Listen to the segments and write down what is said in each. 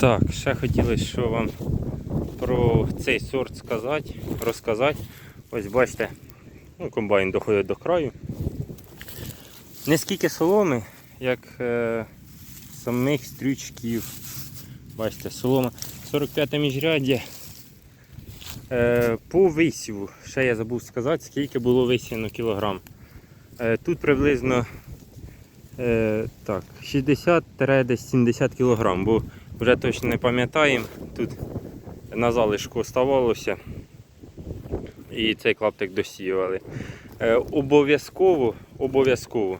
Так, ще хотілося що вам про цей сорт сказати, розказати. Ось бачите, ну, комбайн доходить до краю. Не скільки соломи, як е, самих стрючків. Бачите, солома 45 міжряддя. Е, по висіву, ще я забув сказати, скільки було висіяно кілограм. Е, тут приблизно е, так, 60-70 кілограм, бо вже точно не пам'ятаємо. Тут на залишку оставалося і цей клаптик досіювали. Е, обов'язково, обов'язково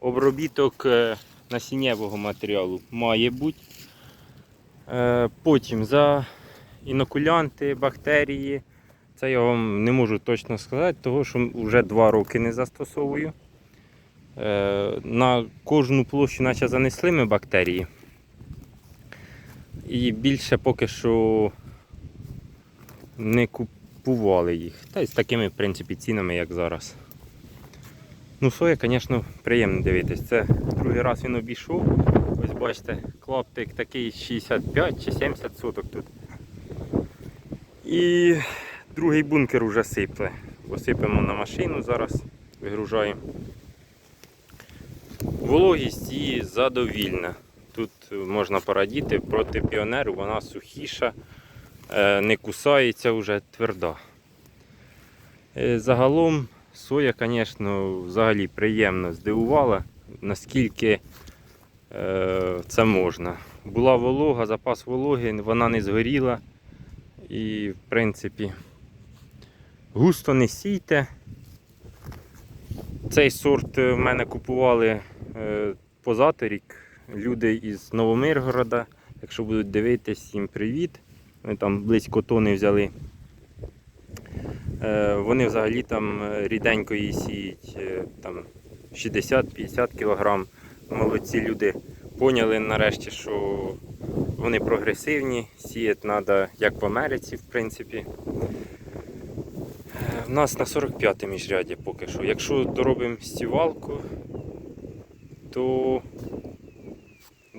обробіток е, насіннєвого матеріалу має бути. Е, потім за інокулянти, бактерії. Це я вам не можу точно сказати, тому що вже два роки не застосовую. На кожну площу наче занесли ми бактерії. І більше поки що не купували їх. Та й з такими, в принципі, цінами, як зараз. Ну, соя, звісно, приємно дивитись. Це другий раз він обійшов. Ось бачите, клаптик такий 65 чи 70 соток тут. І другий бункер вже сипле. Посипемо на машину зараз, вигружаємо. Вологість її задовільна. Тут можна порадіти проти піонеру, вона сухіша, е, не кусається вже тверда. Е, Загалом соя, звісно, взагалі приємно здивувала, наскільки е, це можна. Була волога, запас вологи, вона не згоріла. І, в принципі, густо не сійте. Цей сорт в мене купували позаторік люди із Новомиргорода. Якщо будуть дивитись, їм привіт. Вони там близько тони взяли. Е, Вони взагалі там е, ріденько її сіють е, там 60-50 кг. Молодці люди поняли нарешті, що вони прогресивні, сіяти треба як в Америці, в принципі. Е, В нас на 45 міжряді поки що. Якщо доробимо стівалку, то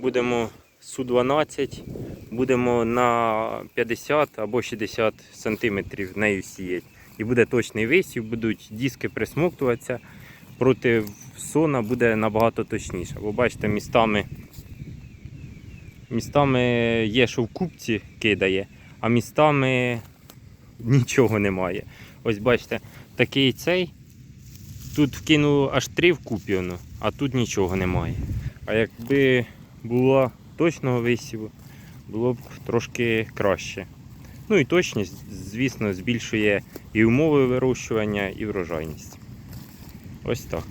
будемо Су-12, будемо на 50 або 60 сантиметрів нею сіяти. І буде точний висів, будуть диски присмоктуватися. Проти сона буде набагато точніше. Бо бачите, містами, містами є, що в купці кидає, а містами нічого немає. Ось бачите, такий цей. Тут вкинув аж три в купі, а тут нічого немає. А якби було точного висіву, було б трошки краще. Ну і точність, звісно, збільшує і умови вирощування, і врожайність. Ось так.